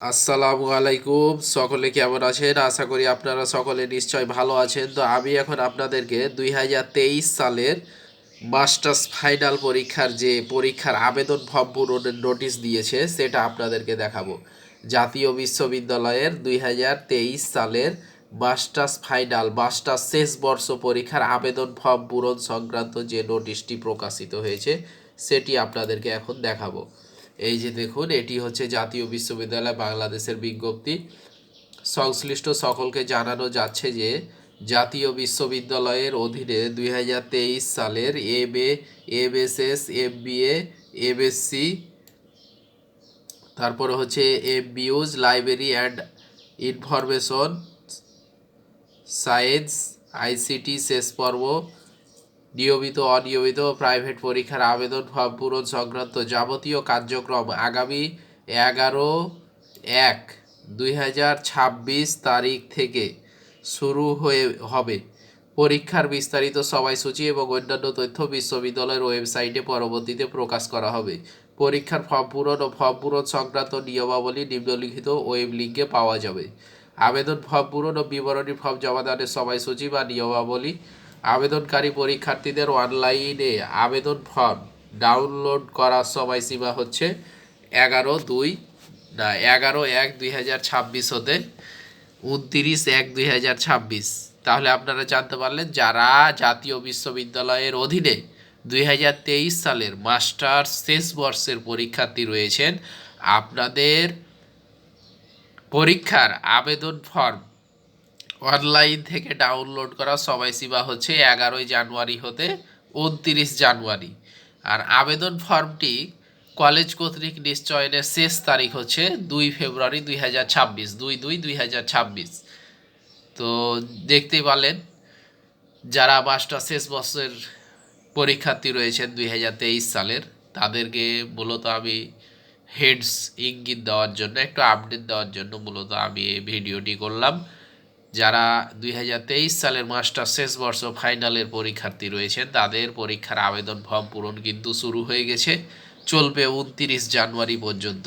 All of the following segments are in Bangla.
আসসালামু আলাইকুম। সকলে কেমন আছেন? আশা করি আপনারা সকলে নিশ্চয় ভালো আছেন। তো আমি এখন আপনাদেরকে দুই হাজার তেইশ সালের মাস্টার্স ফাইনাল পরীক্ষার যে পরীক্ষার আবেদন ফর্ম পূরণের নোটিশ দিয়েছে, সেটা আপনাদেরকে দেখাবো। জাতীয় বিশ্ববিদ্যালয়ের দুই হাজার তেইশ সালের মাস্টার্স ফাইনাল, মাস্টার্স শেষ বর্ষ পরীক্ষার আবেদন ফর্ম পূরণ সংক্রান্ত যে নোটিশটি প্রকাশিত হয়েছে, সেটি আপনাদেরকে এখন দেখাবো। এই যে দেখুন, এটি হচ্ছে জাতীয় বিশ্ববিদ্যালয় বাংলাদেশের বিজ্ঞপ্তি। সংশ্লিষ্ট সকলকে জানানো যাচ্ছে যে জাতীয় বিশ্ববিদ্যালয়ের অধীনে দুই হাজার তেইশ সালের M A, M S S, M B A, M S C, তারপরে হচ্ছে M বিউজ, library and information science, ICT, শেষ পর্ব নিয়মিত অনিয়মিত প্রাইভেট পরীক্ষার আবেদন ফর্ম পূরণ সংক্রান্ত যাবতীয় কার্যক্রম আগামী এগারো এক দুই তারিখ থেকে শুরু হয়ে হবে। পরীক্ষার বিস্তারিত সময়সূচি এবং অন্যান্য তথ্য বিশ্ববিদ্যালয়ের ওয়েবসাইটে পরবর্তীতে প্রকাশ করা হবে। পরীক্ষার ফর্ম পূরণ ও ফর্ম পূরণ সংক্রান্ত নিয়মাবলী নিম্নলিখিত ওয়েব লিঙ্কে পাওয়া যাবে। আবেদন ফর্ম পূরণ ও বিবরণী ফর্ম জমা জমাদানের সময়সূচি বা নিয়মাবলী আবেদনকারী পরীক্ষার্থীদের অনলাইনে আবেদন ফর্ম ডাউনলোড করার সময়সীমা হচ্ছে এগারো দুই, না, এগারো এক দুই হাজার ছাব্বিশ হতে উনতিরিশ এক দুই হাজার ছাব্বিশ। তাহলে আপনারা জানতে পারলেন যারা জাতীয় বিশ্ববিদ্যালয়ের অধীনে দুই হাজার তেইশ সালের মাস্টার্স শেষ বর্ষের পরীক্ষার্থী রয়েছেন, আপনাদের পরীক্ষার আবেদন ফর্ম অনলাইন থেকে ডাউনলোড করা সময়সীমা হচ্ছে এগারোই জানুয়ারি হতে উনতিরিশ জানুয়ারি। আর আবেদন ফর্মটি কলেজ কর্তৃক নিশ্চয়নের শেষ তারিখ হচ্ছে দুই ফেব্রুয়ারি দুই হাজার ছাব্বিশ, দুই দুই দুই হাজার ছাব্বিশ। তো দেখতেই পারলেন, যারা মাস্টার শেষ বর্ষের পরীক্ষার্থী রয়েছেন দুই হাজার তেইশ সালের, তাদেরকে মূলত আমি হেডস ইঙ্গিত দেওয়ার জন্য, একটু আপডেট দেওয়ার জন্য মূলত আমি এই ভিডিওটি করলাম। যারা দুই হাজার তেইশ সালের মাস্টার শেষ বর্ষ ফাইনালের পরীক্ষার্থী রয়েছেন, তাদের পরীক্ষার আবেদন ফর্ম পূরণ কিন্তু শুরু হয়ে গেছে। চলবে উনতিরিশ জানুয়ারি পর্যন্ত।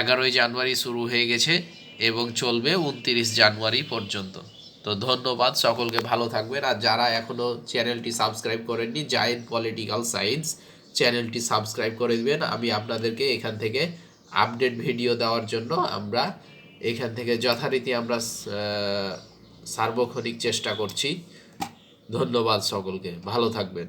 এগারোই জানুয়ারি শুরু হয়ে গেছে এবং চলবে উনতিরিশ জানুয়ারি পর্যন্ত। তো ধন্যবাদ, সকলকে ভালো থাকবেন। আর যারা এখনও চ্যানেলটি সাবস্ক্রাইব করেননি জায়েন্ট পলিটিক্যাল সায়েন্স চ্যানেলটি সাবস্ক্রাইব করে দিবেন। আমি আপনাদেরকে এখান থেকে আপডেট ভিডিও দেওয়ার জন্য আমরা এখান থেকে যথারীতি আমরা সার্বক্ষণিক চেষ্টা করছি। ধন্যবাদ সকলকে। ভালো থাকবেন।